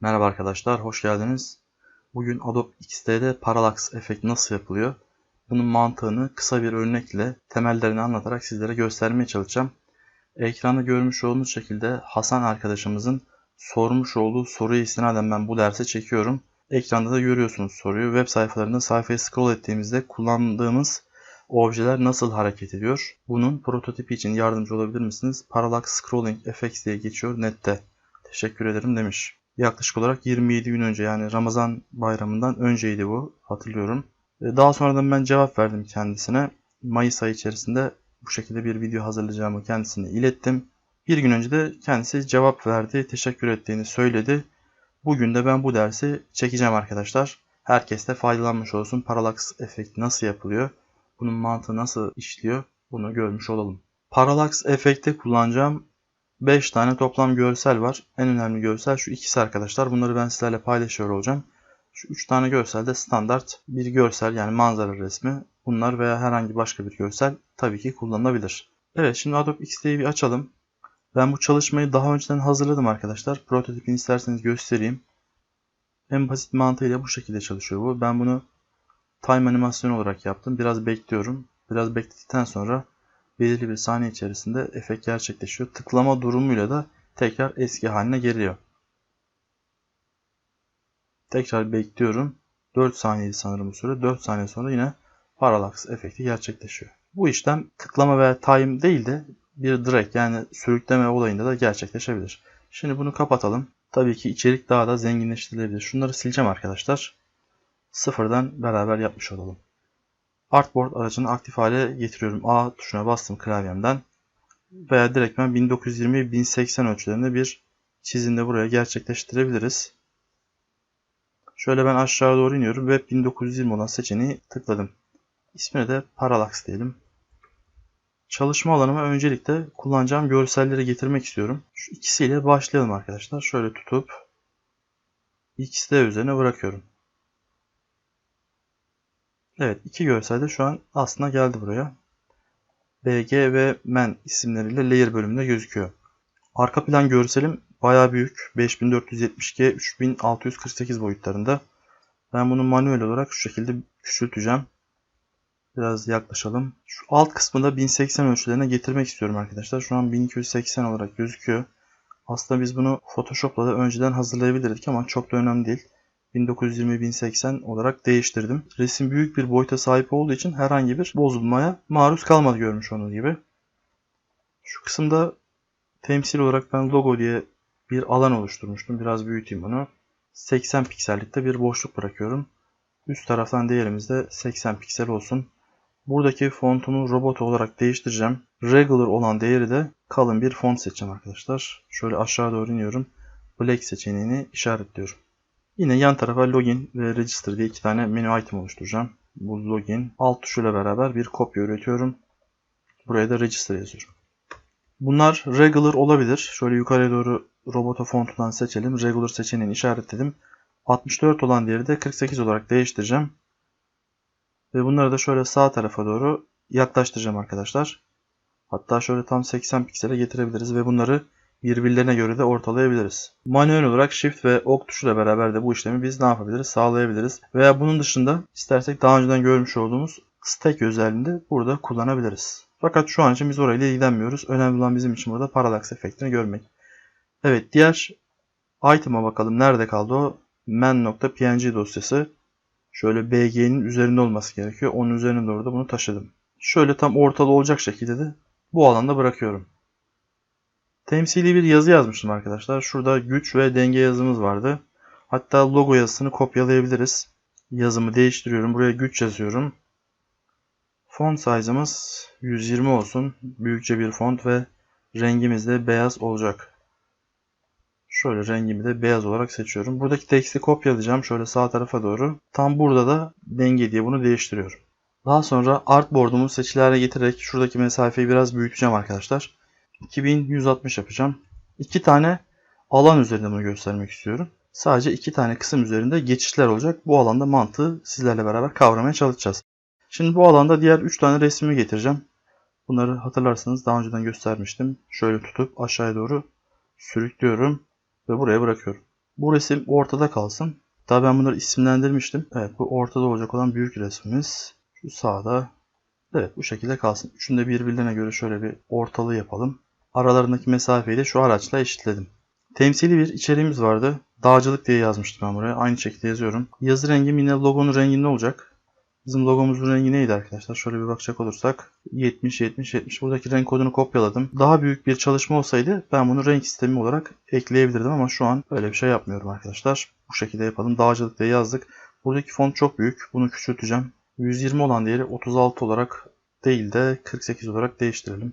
Merhaba arkadaşlar, hoş geldiniz. Bugün Adobe XD'de Parallax efekti nasıl yapılıyor? Bunun mantığını kısa bir örnekle temellerini anlatarak sizlere göstermeye çalışacağım. Ekranda görmüş olduğunuz şekilde Hasan arkadaşımızın sormuş olduğu soruya istinaden ben bu dersi çekiyorum. Ekranda da görüyorsunuz soruyu. Web sayfalarında sayfaya scroll ettiğimizde kullandığımız objeler nasıl hareket ediyor? Bunun prototipi için yardımcı olabilir misiniz? Parallax Scrolling Effects diye geçiyor nette. Teşekkür ederim demiş. Yaklaşık olarak 27 gün önce yani Ramazan bayramından önceydi bu hatırlıyorum. Daha sonradan ben cevap verdim kendisine. Mayıs ayı içerisinde bu şekilde bir video hazırlayacağımı kendisine ilettim. Bir gün önce de kendisi cevap verdi, teşekkür ettiğini söyledi. Bugün de ben bu dersi çekeceğim arkadaşlar. Herkes de faydalanmış olsun. Parallax efekti nasıl yapılıyor? Bunun mantığı nasıl işliyor? Bunu görmüş olalım. Parallax efekti kullanacağım 5 tane toplam görsel var. En önemli görsel şu ikisi arkadaşlar. Bunları ben sizlerle paylaşıyor olacağım. Şu 3 tane görsel de standart bir görsel yani manzara resmi. Bunlar veya herhangi başka bir görsel tabii ki kullanılabilir. Evet şimdi Adobe XD'yi bir açalım. Ben bu çalışmayı daha önceden hazırladım arkadaşlar. Prototipini isterseniz göstereyim. En basit mantığıyla bu şekilde çalışıyor bu. Ben bunu time animasyon olarak yaptım. Biraz bekliyorum. Biraz bekledikten sonra belirli bir saniye içerisinde efekt gerçekleşiyor. Tıklama durumuyla da tekrar eski haline geliyor. Tekrar bekliyorum. 4 saniyeydi sanırım bu süre. 4 saniye sonra yine parallax efekti gerçekleşiyor. Bu işlem tıklama veya time değil de bir drag yani sürükleme olayında da gerçekleşebilir. Şimdi bunu kapatalım. Tabii ki içerik daha da zenginleştirilebilir. Şunları sileceğim arkadaşlar. Sıfırdan beraber yapmış olalım. Artboard aracını aktif hale getiriyorum. A tuşuna bastım klavyemden. Veya direktmen 1920-1080 ölçülerinde bir çizimde buraya gerçekleştirebiliriz. Şöyle ben aşağı doğru iniyorum ve 1920 olan seçeneği tıkladım. İsmine de Parallax diyelim. Çalışma alanıma öncelikle kullanacağım görselleri getirmek istiyorum. Şu ikisiyle başlayalım arkadaşlar. Şöyle tutup XD üzerine bırakıyorum. Evet iki görsel de şu an aslında geldi buraya. BG ve Men isimleriyle layer bölümünde gözüküyor. Arka plan görselim baya büyük. 5470X 3648 boyutlarında. Ben bunu manuel olarak şu şekilde küçülteceğim. Biraz yaklaşalım. Şu alt kısmı da 1080 ölçülerine getirmek istiyorum arkadaşlar. Şu an 1280 olarak gözüküyor. Aslında biz bunu Photoshop'la da önceden hazırlayabilirdik ama çok da önemli değil. 1920-1080 olarak değiştirdim. Resim büyük bir boyuta sahip olduğu için herhangi bir bozulmaya maruz kalmadı görmüş olduğunuz gibi. Şu kısımda temsil olarak ben logo diye bir alan oluşturmuştum. Biraz büyüteyim bunu. 80 piksellikte bir boşluk bırakıyorum. Üst taraftan değerimiz de 80 piksel olsun. Buradaki fontumu robot olarak değiştireceğim. Regular olan değeri de kalın bir font seçeceğim arkadaşlar. Şöyle aşağı doğru iniyorum. Black seçeneğini işaretliyorum. Yine yan tarafa login ve register diye iki tane menü item oluşturacağım. Bu login alt tuşuyla beraber bir kopya üretiyorum. Buraya da register yazıyorum. Bunlar regular olabilir. Şöyle yukarıya doğru robota fontundan seçelim. Regular seçeneğini işaretledim. 64 olan değeri de 48 olarak değiştireceğim. Ve bunları da şöyle sağ tarafa doğru yaklaştıracağım arkadaşlar. Hatta şöyle tam 80 piksele getirebiliriz ve bunları birbirlerine göre de ortalayabiliriz. Manuel olarak Shift ve Ok tuşuyla beraber de bu işlemi biz ne yapabiliriz? Sağlayabiliriz. Veya bunun dışında istersek daha önceden görmüş olduğumuz Stack özelliğini burada kullanabiliriz. Fakat şu an için biz orayla ilgilenmiyoruz. Önemli olan bizim için burada parallax efektini görmek. Evet diğer item'a bakalım. Nerede kaldı o? man.png dosyası. Şöyle bg'nin üzerinde olması gerekiyor. Onun üzerine doğru da bunu taşıdım. Şöyle tam ortada olacak şekilde de bu alanda bırakıyorum. Temsili bir yazı yazmıştım arkadaşlar. Şurada güç ve denge yazımız vardı. Hatta logo yazısını kopyalayabiliriz. Yazımı değiştiriyorum. Buraya güç yazıyorum. Font size'ımız 120 olsun. Büyükçe bir font ve rengimiz de beyaz olacak. Şöyle rengimi de beyaz olarak seçiyorum. Buradaki teksti kopyalayacağım. Şöyle sağ tarafa doğru. Tam burada da denge diye bunu değiştiriyorum. Daha sonra artboard'umu seçili hale getirerek şuradaki mesafeyi biraz büyüteceğim arkadaşlar. 2160 yapacağım. İki tane alan üzerinde bunu göstermek istiyorum. Sadece iki tane kısım üzerinde geçişler olacak. Bu alanda mantığı sizlerle beraber kavramaya çalışacağız. Şimdi bu alanda diğer 3 tane resmimi getireceğim. Bunları hatırlarsanız daha önceden göstermiştim. Şöyle tutup aşağıya doğru sürüklüyorum ve buraya bırakıyorum. Bu resim ortada kalsın. Daha ben bunları isimlendirmiştim. Evet bu ortada olacak olan büyük resmimiz. Şu sağda. Evet bu şekilde kalsın. Üçünü de birbirlerine göre şöyle bir ortalığı yapalım. Aralarındaki mesafeyi de şu araçla eşitledim. Temsili bir içeriğimiz vardı. Dağcılık diye yazmıştım ben buraya. Aynı şekilde yazıyorum. Yazı rengim yine logonun renginde olacak. Bizim logomuzun rengi neydi arkadaşlar? Şöyle bir bakacak olursak 70 70 70 buradaki renk kodunu kopyaladım. Daha büyük bir çalışma olsaydı ben bunu renk sistemi olarak ekleyebilirdim ama şu an öyle bir şey yapmıyorum arkadaşlar. Bu şekilde yapalım. Dağcılık diye yazdık. Buradaki font çok büyük. Bunu küçülteceğim. 120 olan değeri 36 olarak değil de 48 olarak değiştirelim.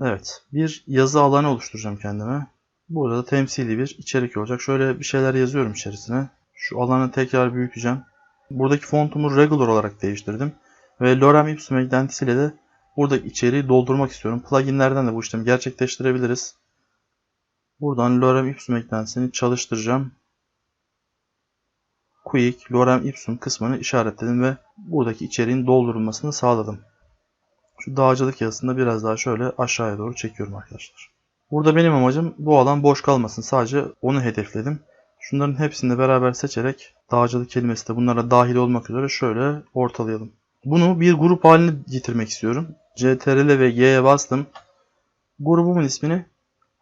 Evet. Bir yazı alanı oluşturacağım kendime. Burada da temsili bir içerik olacak. Şöyle bir şeyler yazıyorum içerisine. Şu alanı tekrar büyüteceğim. Buradaki fontumu regular olarak değiştirdim. Ve lorem ipsum eklentisiyle de buradaki içeriği doldurmak istiyorum. Pluginlerden de bu işlemi gerçekleştirebiliriz. Buradan lorem ipsum eklentisini çalıştıracağım. Quick lorem ipsum kısmını işaretledim ve buradaki içeriğin doldurulmasını sağladım. Şu dağcılık yazısını biraz daha şöyle aşağıya doğru çekiyorum arkadaşlar. Burada benim amacım bu alan boş kalmasın. Sadece onu hedefledim. Şunların hepsini beraber seçerek dağcılık kelimesi de bunlara dahil olmak üzere şöyle ortalayalım. Bunu bir grup haline getirmek istiyorum. CTRL ve G'ye bastım. Grubumun ismini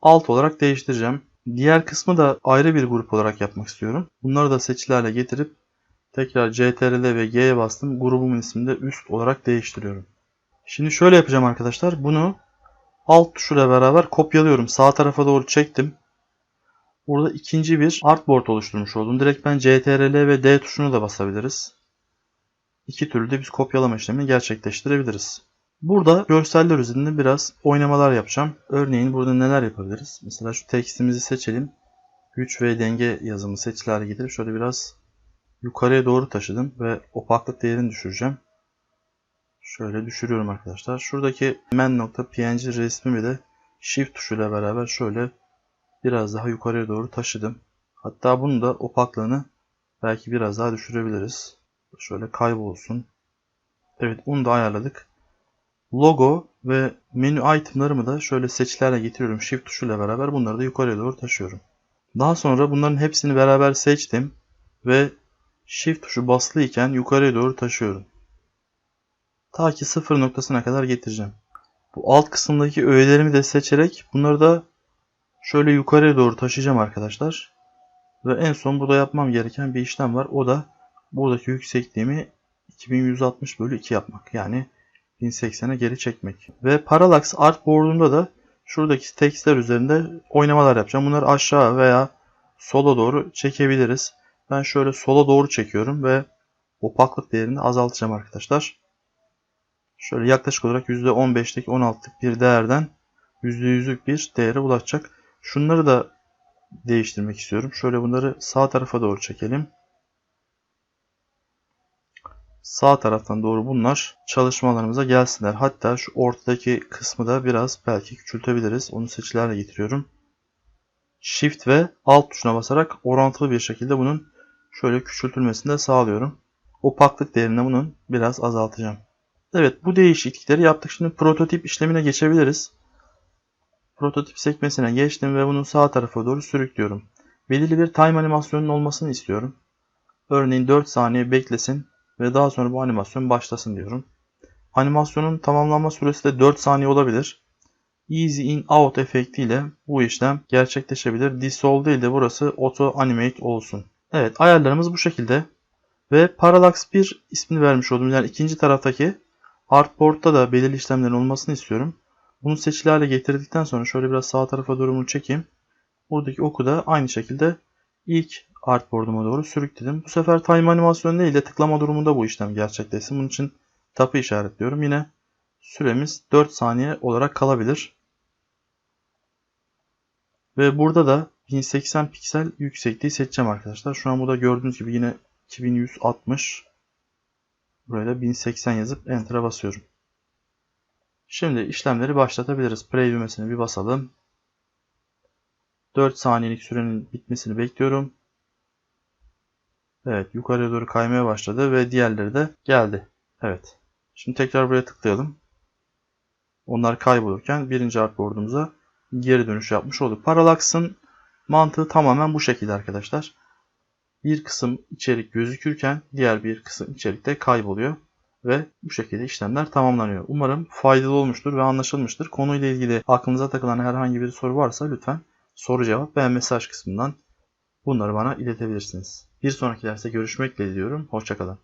alt olarak değiştireceğim. Diğer kısmı da ayrı bir grup olarak yapmak istiyorum. Bunları da seçilerle getirip tekrar CTRL ve G'ye bastım. Grubumun ismini de üst olarak değiştiriyorum. Şimdi şöyle yapacağım arkadaşlar. Bunu alt tuşuyla beraber kopyalıyorum. Sağ tarafa doğru çektim. Burada ikinci bir artboard oluşturmuş oldum. Direkt ben CTRL ve D tuşunu da basabiliriz. İki türlü de biz kopyalama işlemini gerçekleştirebiliriz. Burada görseller üzerinde biraz oynamalar yapacağım. Örneğin burada neler yapabiliriz? Mesela şu tekstimizi seçelim. Güç ve denge yazımı seçilere getirip şöyle biraz yukarıya doğru taşıdım ve opaklık değerini düşüreceğim. Şöyle düşürüyorum arkadaşlar. Şuradaki men.png resmimi de shift tuşuyla beraber şöyle biraz daha yukarıya doğru taşıdım. Hatta bunu da opaklığını belki biraz daha düşürebiliriz. Şöyle kaybolsun. Evet bunu da ayarladık. Logo ve menü itemlarımı da şöyle seçilerle getiriyorum. Shift tuşuyla beraber bunları da yukarıya doğru taşıyorum. Daha sonra bunların hepsini beraber seçtim ve Shift tuşu basılı iken yukarıya doğru taşıyorum. Ta ki sıfır noktasına kadar getireceğim. Bu alt kısımdaki öğelerimi de seçerek bunları da şöyle yukarıya doğru taşıyacağım arkadaşlar. Ve en son burada yapmam gereken bir işlem var. O da buradaki yüksekliğimi 2160 bölü 2 yapmak. Yani 1080'e geri çekmek. Ve Parallax Artboard'umda da şuradaki tekstler üzerinde oynamalar yapacağım. Bunları aşağı veya sola doğru çekebiliriz. Ben şöyle sola doğru çekiyorum ve opaklık değerini azaltacağım arkadaşlar. Şöyle yaklaşık olarak %15'lik 16'lık bir değerden %100'lük bir değere ulaşacak. Şunları da değiştirmek istiyorum. Şöyle bunları sağ tarafa doğru çekelim. Sağ taraftan doğru bunlar çalışmalarımıza gelsinler. Hatta şu ortadaki kısmı da biraz belki küçültebiliriz. Onu seçilerle getiriyorum. Shift ve Alt tuşuna basarak orantılı bir şekilde bunun şöyle küçültülmesini de sağlıyorum. Opaklık değerini bunun biraz azaltacağım. Evet bu değişiklikleri yaptık. Şimdi prototip işlemine geçebiliriz. Prototip sekmesine geçtim ve bunu sağ tarafa doğru sürüklüyorum. Belirli bir time animasyonun olmasını istiyorum. Örneğin 4 saniye beklesin ve daha sonra bu animasyon başlasın diyorum. Animasyonun tamamlanma süresi de 4 saniye olabilir. Easy in out efektiyle bu işlem gerçekleşebilir. Dissolve değil de burası auto animate olsun. Evet ayarlarımız bu şekilde. Ve Parallax 1 ismini vermiş oldum. Yani ikinci taraftaki Artboard'da da belirli işlemlerin olmasını istiyorum. Bunu seçili hale getirdikten sonra şöyle biraz sağ tarafa doğru bunu çekeyim. Buradaki oku da aynı şekilde ilk artboard'uma doğru sürükledim. Bu sefer time animasyon değil de tıklama durumunda bu işlem gerçekleşsin. Bunun için tapı işaretliyorum. Yine süremiz 4 saniye olarak kalabilir. Ve burada da 1080 piksel yüksekliği seçeceğim arkadaşlar. Şu an burada gördüğünüz gibi yine 2160 Buraya da 1080 yazıp Enter'a basıyorum. Şimdi işlemleri başlatabiliriz. Play düğmesine bir basalım. 4 saniyelik sürenin bitmesini bekliyorum. Evet yukarıya doğru kaymaya başladı ve diğerleri de geldi. Evet. Şimdi tekrar buraya tıklayalım. Onlar kaybolurken birinci artboard'umuza geri dönüş yapmış olduk. Parallax'ın Mantığı tamamen bu şekilde arkadaşlar. Bir kısım içerik gözükürken diğer bir kısım içerikte kayboluyor ve bu şekilde işlemler tamamlanıyor. Umarım faydalı olmuştur ve anlaşılmıştır. Konuyla ilgili aklınıza takılan herhangi bir soru varsa lütfen soru cevap veya mesaj kısmından bunları bana iletebilirsiniz. Bir sonraki derste görüşmek dileğiyle diyorum. Hoşçakalın.